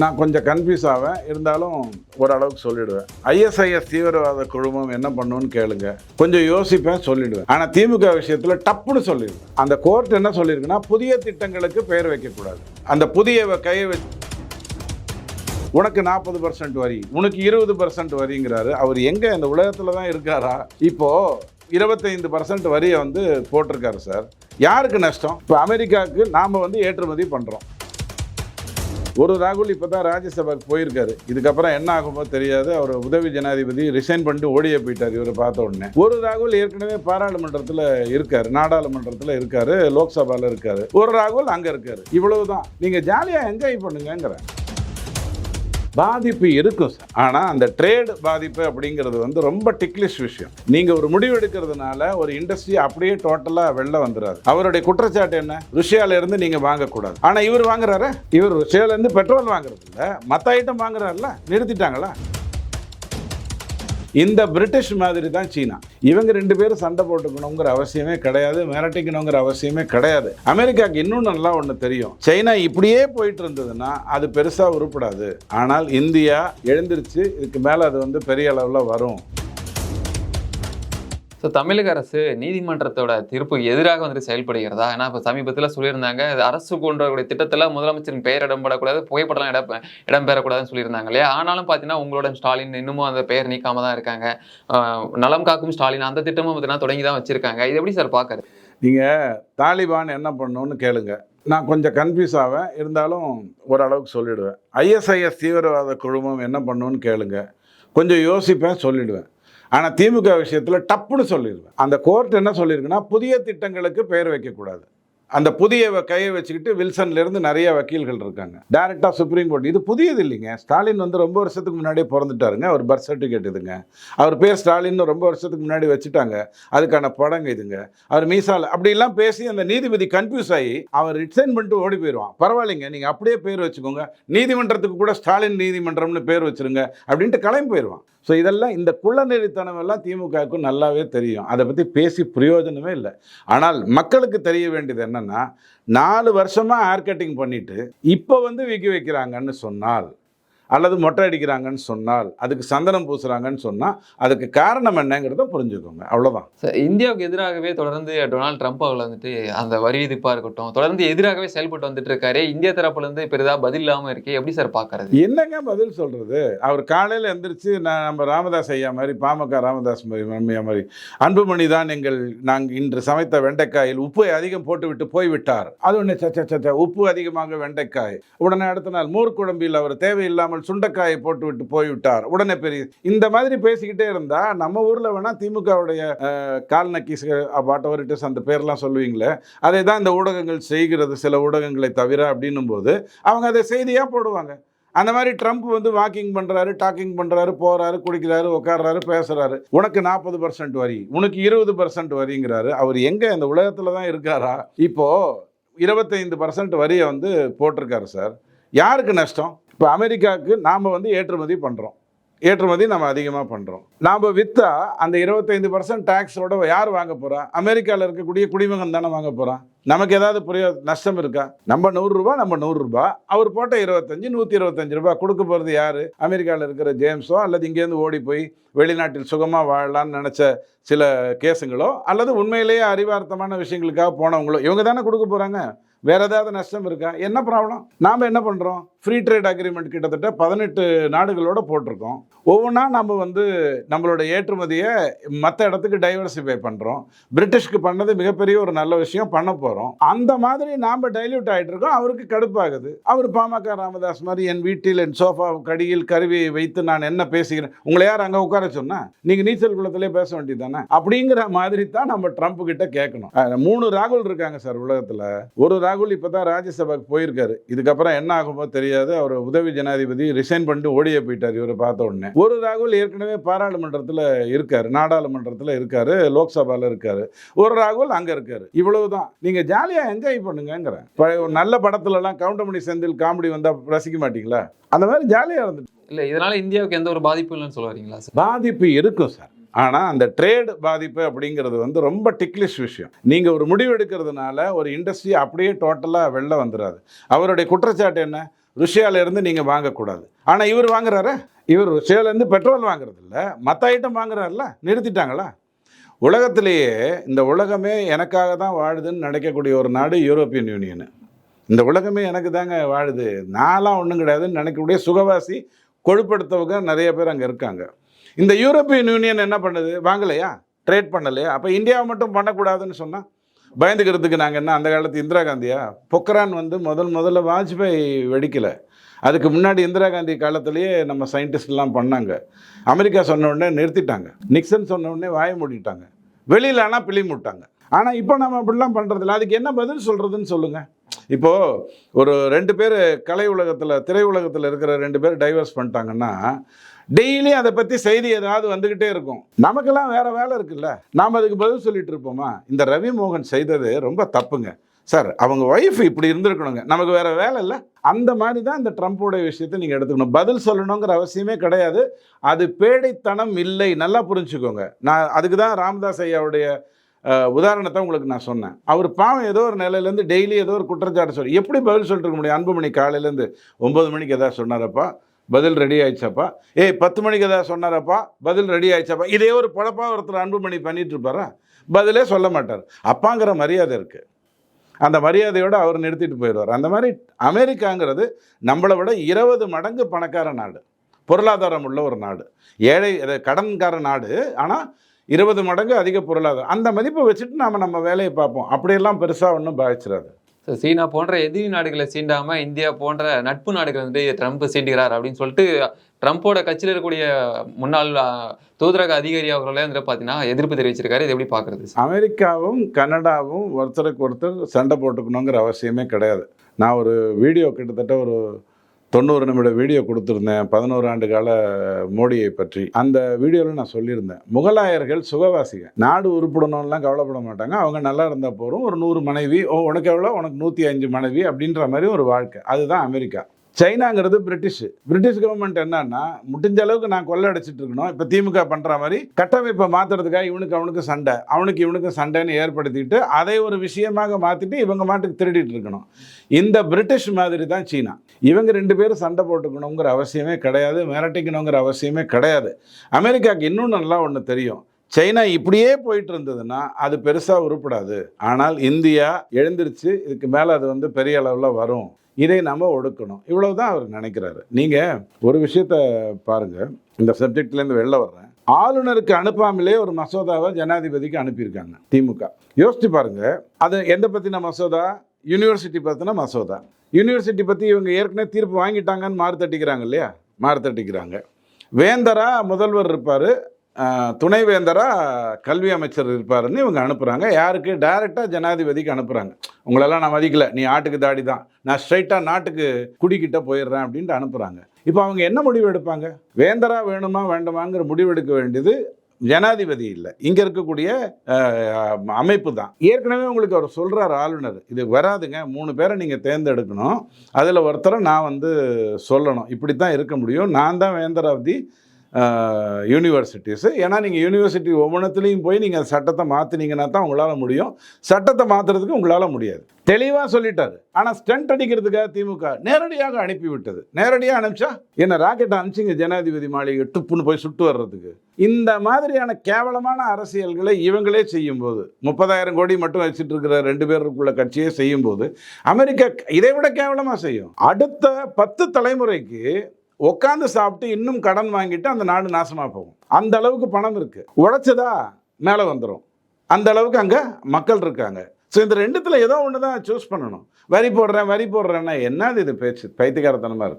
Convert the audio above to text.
நான் கொஞ்சம் கன்ஃபியூஸ் ஆவேன். இருந்தாலும் ஓரளவுக்கு சொல்லிடுவேன். ஐஎஸ்ஐஎஸ் தீவிரவாத குழுமம் என்ன பண்ணுன்னு கேளுங்க. கொஞ்சம் யோசிப்பேன் சொல்லிடுவேன். ஆனால் திமுக விஷயத்தில் டப்புன்னு சொல்லிடுவேன். அந்த கோர்ட் என்ன சொல்லியிருக்குன்னா புதிய திட்டங்களுக்கு பெயர் வைக்கக்கூடாது. அந்த புதிய கையை வச்சு உனக்கு நாற்பது பர்சன்ட் வரி உனக்கு இருபது பர்சன்ட் வரிங்கிறாரு. அவர் எங்கே இந்த உலகத்தில் தான் இருக்காரா? இப்போது இருபத்தைந்து பர்சன்ட் வரியை வந்து போட்டிருக்காரு சார். யாருக்கு நஷ்டம்? இப்போ அமெரிக்காவுக்கு நாம் வந்து ஏற்றுமதி பண்ணுறோம் ஒரு ராகுல் இப்போ தான் ராஜ்யசபாக்கு போயிருக்காரு. இதுக்கப்புறம் என்ன ஆகுமோ தெரியாது. அவர் உதவி ஜனாதிபதி ரிசைன் பண்ணிட்டு ஓடியே போயிட்டார். இவரை பார்த்த உடனே. ஒரு ராகுல் ஏற்கனவே பாராளுமன்றத்தில் இருக்காரு. நாடாளுமன்றத்தில் இருக்காரு. லோக்சபாவில் இருக்காரு. ஒரு ராகுல் அங்கே இருக்காரு. இவ்வளவுதான். நீங்கள் ஜாலியாக என்ஜாய் பண்ணுங்கிறேன் பாதிப்பு இருக்கும் சார் ஆனால் அந்த ட்ரேடு பாதிப்பு அப்படிங்கிறது வந்து ரொம்ப டிக்லிஷ் விஷயம். நீங்கள் ஒரு முடிவு எடுக்கிறதுனால ஒரு இண்டஸ்ட்ரி அப்படியே டோட்டலாக வெளில வந்துடாது அவருடைய குற்றச்சாட்டு என்ன? ருஷ்யால இருந்து நீங்கள் வாங்கக்கூடாது. ஆனால் இவர் வாங்குறாரு? இவர் ருஷ்யால இருந்து பெட்ரோல் வாங்குறது இல்லை மற்ற ஐட்டம் வாங்குறாருல நிறுத்திட்டாங்களா? இந்த பிரிட்டிஷ் மாதிரி தான் சீனா. இவங்க ரெண்டு பேரும் சண்டை போட்டுக்கணுங்கிற அவசியமே கிடையாது மிரட்டிக்கணுங்கிற அவசியமே கிடையாது. அமெரிக்காவுக்கு இன்னும் நல்லா ஒன்று தெரியும். சைனா இப்படியே போயிட்டு இருந்ததுன்னா அது பெருசாக உருப்படாது. ஆனால் இந்தியா எழுந்திருச்சு இதுக்கு மேலே அது வந்து பெரிய அளவில் வரும். ஸோ தமிழக அரசு நீதிமன்றத்தோட தீர்ப்புக்கு எதிராக வந்துட்டு செயல்படுகிறதா? ஏன்னா இப்போ சமீபத்தில் சொல்லியிருந்தாங்க அரசு கொண்டவர்களுடைய திட்டத்தில் முதலமைச்சரின் பெயர் இடம்பெறக்கூடாது புகைப்படலாம் இடம் இடம்பெறக்கூடாதுன்னு சொல்லியிருந்தாங்க இல்லையா? ஆனாலும் பார்த்தீங்கன்னா உங்களோட ஸ்டாலின் இன்னமும் அந்த பெயர் நீக்காம தான் இருக்காங்க நலம் காக்கும் ஸ்டாலின் அந்த திட்டமும் பார்த்தீங்கன்னா தொடங்கி தான் வச்சிருக்காங்க. இது எப்படி சார் பார்க்குறது நீங்கள் தாலிபான் என்ன பண்ணணும்னு கேளுங்க. நான் கொஞ்சம் கன்ஃபியூஸ் ஆவேன். இருந்தாலும் ஓரளவுக்கு சொல்லிடுவேன். ஐஎஸ்ஐஎஸ் தீவிரவாத குழுமம் என்ன பண்ணணும்னு கேளுங்க. கொஞ்சம் யோசிப்பேன் சொல்லிடுவேன். ஆனால் திமுக விஷயத்தில் டப்புன்னு சொல்லிடுவேன் அந்த கோர்ட் என்ன சொல்லியிருக்குன்னா புதிய திட்டங்களுக்கு பெயர் வைக்கக்கூடாது. அந்த புதிய கையை வச்சுக்கிட்டு வில்சன்லேருந்து நிறைய வக்கீல்கள் இருக்காங்க. டேரெக்டாக சுப்ரீம் கோர்ட் இது புதியது இல்லைங்க. ஸ்டாலின் வந்து ரொம்ப வருஷத்துக்கு முன்னாடியே பிறந்துட்டாருங்க. அவர் பர்த் சர்டிஃபிகேட் இதுங்க. அவர் பேர் ஸ்டாலின் ரொம்ப வருஷத்துக்கு முன்னாடி வச்சுட்டாங்க. அதுக்கான படங்க இதுங்க. அவர் மீசால் அப்படிலாம் பேசி அந்த நீதிபதி கன்ஃபியூஸ் ஆகி அவர் ரிசைன் பண்ணிட்டு ஓடி போயிடுவான் பரவாயில்லைங்க நீங்கள் அப்படியே பேர் வச்சுக்கோங்க. நீதிமன்றத்துக்கு கூட ஸ்டாலின் நீதிமன்றம்னு பேர் வச்சிருங்க அப்படின்ட்டு கிளம்பி போயிடுவான் ஸோ இதெல்லாம் இந்த குள்ளநெறித்தனம் எல்லாம் திமுகவுக்கும் நல்லாவே தெரியும். அதை பற்றி பேசி பிரயோஜனமே இல்லை. ஆனால் மக்களுக்கு தெரிய வேண்டியது என்னென்னா நாலு வருஷமாக ஹேர் கட்டிங் பண்ணிட்டு இப்போ வந்து விக்கி வைக்கிறாங்கன்னு சொன்னால் அல்லது மொட்டை அடிக்கிறாங்கன்னு சொன்னால் அதுக்கு சந்தனம் பூசுகிறாங்கன்னு சொன்னால் அதுக்கு காரணம் என்னங்கிறத புரிஞ்சுக்கோங்க. அவ்வளோதான் சார் இந்தியாவுக்கு எதிராகவே தொடர்ந்து டொனால்ட் ட்ரம்ப் அவர்கள் வந்துட்டு அந்த வரி விதிப்பா இருக்கட்டும் தொடர்ந்து எதிராகவே செயல்பட்டு வந்துட்டு இருக்காரு. இந்தியா தரப்புல இருந்து பெரிதா பதில் இல்லாம இருக்கு எப்படி சார் பார்க்கறது என்னங்க பதில் சொல்றது? அவர் காலையில் எந்திரிச்சு நான் நம்ம ராமதாஸ் ஐயா மாதிரி பாமக ராமதாஸ் மாதிரி மம்மியா மாதிரி அன்புமணி தான் எங்கள் நாங்கள் இன்று சமைத்த வெண்டைக்காயில் உப்பு அதிகம் போட்டு விட்டு போய்விட்டார். அது ஒன்று சச்ச சச்ச உப்பு அதிகமாக வெண்டைக்காய். உடனே அடுத்த நாள் மோர் குழம்பில் அவர் தேவையில்லாமல் சுண்டைக்காயை போட்டு விட்டு போய்விட்டார். உடனே பெரிய இந்த மாதிரி பேசிக்கிட்டே இருந்தா நம்ம ஊர்ல வேணா திமுகவுடைய கால் நக்கீஸ் வாட்டவரிட்டஸ் அந்த பேர்லாம் சொல்லுவீங்களே அதை தான் இந்த ஊடகங்கள் செய்கிறது சில ஊடகங்களை தவிர அப்படின்னும் போது அவங்க அதை செய்தியாக போடுவாங்க. அந்த மாதிரி ட்ரம்ப் வந்து வாக்கிங் பண்ணுறாரு டாக்கிங் பண்ணுறாரு போகிறாரு குடிக்கிறாரு உட்கார்றாரு பேசுகிறாரு உனக்கு நாற்பது பர்சன்ட் வரி உனக்கு இருபது பர்சன்ட் வரிங்கிறாரு. அவர் எங்கே இந்த உலகத்தில் தான் இருக்காரா? இப்போது இருபத்தைந்து பர்சன்ட் வரியை வந்து போட்டிருக்காரு சார். யாருக்கு நஷ்டம்? இப்போ அமெரிக்காவுக்கு நாம் வந்து ஏற்றுமதி பண்ணுறோம் ஏற்றுமதி நம்ம அதிகமாக பண்ணுறோம் நாம் விற்றா அந்த இருபத்தைந்து பர்சன்ட் டேக்ஸோட யார் வாங்க போகிறா அமெரிக்காவில் இருக்கக்கூடிய குடிமகன் தானே வாங்க போகிறான் நமக்கு ஏதாவது புரிய நஷ்டம் இருக்கா? நம்ம நூறுரூபா நம்ம நூறுரூபா அவர் போட்ட இருபத்தஞ்சு நூற்றி இருபத்தஞ்சு ரூபா கொடுக்க போகிறது யார்? அமெரிக்காவில் இருக்கிற ஜேம்ஸோ அல்லது இங்கேருந்து ஓடி போய் வெளிநாட்டில் சுகமாக வாழலாம்னு நினச்ச சில கேஸுங்களோ அல்லது உண்மையிலேயே அறிவார்த்தமான விஷயங்களுக்காக போனவங்களோ இவங்க தானே கொடுக்க போகிறாங்க வேறு ஏதாவது நஷ்டம் இருக்கா? என்ன ப்ராப்ளம் நாம் என்ன பண்ணுறோம் ஃப்ரீ ட்ரேட் அக்ரிமெண்ட் கிட்டத்தட்ட பதினெட்டு நாடுகளோட போட்டிருக்கோம். ஒவ்வொன்றா நம்ம வந்து நம்மளோட ஏற்றுமதியை மற்ற இடத்துக்கு டைவர்சிஃபை பண்ணுறோம் பிரிட்டிஷ்க்கு பண்ணது மிகப்பெரிய ஒரு நல்ல விஷயம் பண்ண போகிறோம் அந்த மாதிரி நாம் டைல்யூட் ஆகிட்டு இருக்கோம். அவருக்கு கடுப்பாகுது. அவர் பாமக ராமதாஸ் மாதிரி என் வீட்டில் என் சோஃபா கடியில் கருவியை வைத்து நான் என்ன பேசுகிறேன்? உங்களை யார் அங்கே உட்கார சொன்னா? நீங்கள் நீச்சல் குளத்திலே பேச வேண்டியது தானே? அப்படிங்கிற மாதிரி தான் நம்ம ட்ரம்ப் கிட்ட கேட்கணும். மூணு ராகுல் இருக்காங்க சார் உலகத்தில். ஒரு ராகுல் இப்போ தான் ராஜ்யசபாக்கு போயிருக்காரு. இதுக்கப்புறம் என்ன ஆகுமோ தெரியாது அவர் உதவி ஜனாதிபதி ரிசைன் பண்ணிட்டு ஓடியே போயிட்டார் இவரை பார்த்த உடனே. ஒரு ராகுல் ஏற்கனவே பாராளுமன்றத்தில் இருக்காரு நாடாளுமன்றத்தில் இருக்காரு லோக்சபாவில் இருக்காரு. ஒரு ராகுல் அங்கே இருக்காரு. இவ்வளவுதான். நீங்கள் ஜாலியாக என்ஜாய் பண்ணுங்கங்கிறேன். பழைய ஒரு நல்ல படத்துலலாம் கவுண்டமணி செந்தில் காமெடி வந்தால் ரசிக்க மாட்டீங்களா? அந்த மாதிரி ஜாலியாக இருந்துட்டு. இல்ல இதனால இந்தியாவுக்கு எந்த ஒரு பாதிப்பும் இல்லைன்னு சொல்ல வரீங்களா சார்? பாதிப்பு இருக்கும் சார். ஆனால் அந்த ட்ரேட் பாதிப்பு அப்படிங்கிறது வந்து ரொம்ப டிக்லிஷ் விஷயம். நீங்கள் ஒரு முடிவு எடுக்கிறதுனால ஒரு இண்டஸ்ட்ரி அப்படியே டோட்டலாக வெளில வந்துடாது அவருடைய குற்றச்சாட்டு என்ன? ருஷ்யாவிலேருந்து நீங்கள் வாங்கக்கூடாது. ஆனால் இவர் வாங்குறாரு? இவர் ருஷ்யாவிலேருந்து பெட்ரோல் வாங்குறது இல்லை மற்ற ஐட்டம் வாங்குறாருல? நிறுத்திட்டாங்களா? உலகத்திலேயே இந்த உலகமே எனக்காக தான் வாழுதுன்னு நினைக்கக்கூடிய ஒரு நாடு யூரோப்பியன் யூனியனு. இந்த உலகமே எனக்கு தாங்க வாழுது. நான்லாம் ஒன்றும் கிடையாதுன்னு நினைக்கக்கூடிய சுகவாசி கொழுப்படுத்தவங்க நிறைய பேர் அங்கே இருக்காங்க. இந்த யூரோப்பியன் யூனியன் என்ன பண்ணுது? வாங்கலையா? ட்ரேட் பண்ணலையா? அப்போ இந்தியாவை மட்டும் பண்ணக்கூடாதுன்னு சொன்னால் பயந்துக்கிறதுக்கு நாங்கள் என்ன அந்த காலத்து இந்திரா காந்தியா? பொக்ரான் வந்து முதல் முதல்ல வாஜ்பாய் வெடிக்கலை. அதுக்கு முன்னாடி இந்திரா காந்தி காலத்திலேயே நம்ம சயின்டிஸ்ட்லாம் பண்ணாங்க. அமெரிக்கா சொன்ன உடனே நிறுத்திட்டாங்க. நிக்சன் சொன்ன உடனே வாய மூடிட்டாங்க. வெளியில் ஆனால் பிளி ஆனால் இப்போ நம்ம அப்படிலாம் பண்ணுறதில்ல அதுக்கு என்ன பதில் சொல்கிறதுன்னு சொல்லுங்கள் இப்போது ஒரு ரெண்டு பேர் கலை உலகத்தில் திரையுலகத்தில் இருக்கிற ரெண்டு பேர் டைவர்ஸ் பண்ணிட்டாங்கன்னா டெய்லி அதை பற்றி செய்தி ஏதாவது வந்துக்கிட்டே இருக்கும். நமக்கெல்லாம் வேறு வேலை இருக்குல்ல. நாம் அதுக்கு பதில் சொல்லிட்டு இருப்போமா? இந்த ரவி மோகன் செய்தது ரொம்ப தப்புங்க. சார் அவங்க ஒய்ஃப் இப்படி இருந்திருக்கணுங்க. நமக்கு வேற வேலை இல்லை. அந்த மாதிரி தான் இந்த ட்ரம்ப்போடைய விஷயத்தை நீங்கள் எடுத்துக்கணும். பதில் சொல்லணுங்கிற அவசியமே கிடையாது. அது பேடைத்தனம் இல்லை. நல்லா புரிஞ்சுக்கோங்க. நான் அதுக்கு தான் ராமதாஸ் ஐயாவுடைய உதாரணத்தை உங்களுக்கு நான் சொன்னேன். அவர் பாவம் ஏதோ ஒரு நிலையிலேருந்து டெய்லி ஏதோ ஒரு குற்றச்சாட்டு சொல்லி எப்படி பதில் சொல்லிட்டு இருக்க முடியும்? அன்புமணி காலையிலேருந்து ஒம்பது மணிக்கு எதாவது சொன்னாரப்பா? பதில் ரெடி ஆயிடுச்சாப்பா? ஏய் பத்து மணிக்கு எதாவது சொன்னாரப்பா? பதில் ரெடி ஆயிடுச்சாப்பா? இதே ஒரு பொழப்பா ஒருத்தர் அன்புமணி பண்ணிட்டு இருப்பாரா பதிலே சொல்ல மாட்டார். அப்பாங்கிற மரியாதை இருக்குது அந்த மரியாதையோடு அவர் நிறுத்திட்டு போயிடுவார். அந்த மாதிரி அமெரிக்காங்கிறது நம்மளை விட இருபது மடங்கு பணக்கார நாடு. பொருளாதாரம் உள்ள ஒரு நாடு. ஏழை கடன்கார நாடு. ஆனால் இருபது மடங்கு அதிக பொருளாதாரம். அந்த மதிப்பை வச்சுட்டு நாம் நம்ம வேலையை பார்ப்போம். அப்படியெல்லாம் பெருசாக ஒன்றும் பாதிச்சிடாது So, சீனா போன்ற எதிரி நாடுகளை சீண்டாம இந்தியா போன்ற நட்பு நாடுகள் வந்து ட்ரம்ப் சீண்டுகிறார் அப்படின்னு சொல்லிட்டு ட்ரம்ப்போட கட்சியில் இருக்கக்கூடிய முன்னாள் தூதரக அதிகாரி அவர்களே வந்து பார்த்தீங்கன்னா எதிர்ப்பு தெரிவிச்சிருக்காரு. இது எப்படி பார்க்கறது அமெரிக்காவும் கனடாவும் ஒருத்தருக்கு ஒருத்தர் சண்டை போட்டுக்கணுங்கிற அவசியமே கிடையாது. நான் ஒரு வீடியோ கிட்டத்தட்ட ஒரு தொண்ணூறு நிமிட வீடியோ கொடுத்துருந்தேன். பதினோரு ஆண்டு கால மோடியை பற்றி. அந்த வீடியோவில் நான் சொல்லியிருந்தேன். முகலாயர்கள் சுகவாசிகள். நாடு உருப்படணும்லாம் கவலைப்பட மாட்டாங்க. அவங்க நல்லா இருந்தால் போகிறோம் ஒரு நூறு மனைவி ஓ உனக்கு எவ்வளோ உனக்கு நூற்றி அஞ்சு மனைவி அப்படின்ற மாதிரி ஒரு வாழ்க்கை. அதுதான் அமெரிக்கா. சைனாங்கிறது பிரிட்டிஷ். பிரிட்டிஷ் கவர்மெண்ட் என்னன்னா முடிஞ்ச அளவுக்கு நான் கொள்ளை அடிச்சிட்டு இருக்கணும். இப்போ திமுக பண்ற மாதிரி கட்டமைப்பை மாத்துறதுக்காக இவனுக்கு அவனுக்கு சண்டை அவனுக்கு இவனுக்கு சண்டைன்னு ஏற்படுத்திட்டு அதை ஒரு விஷயமாக மாத்திட்டு இவங்க மாட்டுக்கு திருடிட்டு இருக்கணும். இந்த பிரிட்டிஷ் மாதிரி தான் சீனா. இவங்க ரெண்டு பேரும் சண்டை போட்டுக்கணுங்கிற அவசியமே கிடையாது மிரட்டிக்கணுங்கிற அவசியமே கிடையாது. அமெரிக்காவுக்கு இன்னும் நல்லா ஒன்று தெரியும். சைனா இப்படியே போயிட்டு இருந்ததுன்னா அது பெருசாக உருப்படாது. ஆனால் இந்தியா எழுந்திருச்சு இதுக்கு மேலே அது வந்து பெரிய அளவில் வரும். இதை நாம் ஒடுக்கணும். இவ்வளவு தான் அவர் நினைக்கிறாரு. நீங்கள் ஒரு விஷயத்த பாருங்கள் இந்த சப்ஜெக்ட்லேருந்து வெளில வர்றேன். ஆளுநருக்கு அனுப்பாமலே ஒரு மசோதாவை ஜனாதிபதிக்கு அனுப்பியிருக்காங்க திமுக. யோசிச்சு பாருங்கள் அது எந்த பற்றின மசோதா? யூனிவர்சிட்டி பற்றின மசோதா. யூனிவர்சிட்டி பற்றி இவங்க ஏற்கனவே தீர்ப்பு வாங்கிட்டாங்கன்னு மாறு தட்டிக்கிறாங்க இல்லையா? மாறு தட்டிக்கிறாங்க. வேந்தரா முதல்வர் இருப்பார். துணை வேந்தரா கல்வி அமைச்சர் இருப்பாருன்னு இவங்க அனுப்புகிறாங்க யாருக்கு? டைரெக்டாக ஜனாதிபதிக்கு அனுப்புகிறாங்க உங்களெல்லாம் நான் மதிக்கல. நீ ஆட்டுக்கு தாடி தான். நான் ஸ்ட்ரைட்டாக நாட்டுக்கு குடிக்கிட்ட போயிடுறேன் அப்படின்ட்டு அனுப்புகிறாங்க இப்போ அவங்க என்ன முடிவு எடுப்பாங்க? வேந்தரா வேணுமா வேண்டுமாங்கிற முடிவு எடுக்க வேண்டியது ஜனாதிபதி இல்லை. இங்கே இருக்கக்கூடிய அமைப்பு தான். ஏற்கனவே உங்களுக்கு அவர் சொல்கிறார் ஆளுநர். இது வராதுங்க. மூணு பேரை நீங்கள் தேர்ந்தெடுக்கணும். அதில் ஒருத்தரை நான் வந்து சொல்லணும். இப்படி தான் இருக்க முடியும். நான் தான் வேந்தராவதி யூனிவர்சிட்டிஸு ஏன்னா நீங்கள் யூனிவர்சிட்டி ஒவ்வொன்றத்துலேயும் போய் நீங்கள் சட்டத்தை மாற்றினீங்கன்னா தான் உங்களால் முடியும். சட்டத்தை மாற்றுறதுக்கு உங்களால் முடியாது. தெளிவாக சொல்லிட்டாரு. ஆனால் ஸ்டண்ட் அடிக்கிறதுக்காக திமுக நேரடியாக அனுப்பி விட்டது நேரடியாக அனுப்பிச்சா என்ன ராக்கெட்டை அனுப்பிச்சிங்க ஜனாதிபதி மாளிகை டுப்புன்னு போய் சுட்டு வர்றதுக்கு. இந்த மாதிரியான கேவலமான அரசியல்களை இவங்களே செய்யும்போது முப்பதாயிரம் கோடி மட்டும் வச்சுட்டு இருக்கிற ரெண்டு பேருக்குள்ள கட்சியே செய்யும்போது அமெரிக்கா இதை விட கேவலமாக செய்யும். அடுத்த பத்து தலைமுறைக்கு உட்காந்து சாப்பிட்டு இன்னும் கடன் வாங்கிட்டு அந்த நாடு நாசமாக போகும். அந்த அளவுக்கு பணம் இருக்குது உழைச்சதா மேலே வந்துடும் அந்த அளவுக்கு அங்கே மக்கள் இருக்காங்க. ஸோ இந்த ரெண்டுத்தில் ஏதோ ஒன்று தான் சூஸ் பண்ணணும். வரி போடுறேன் வரி போடுறேன்னா என்னது இது பேச்சு? பைத்தியக்காரத்தனமாக இருக்குது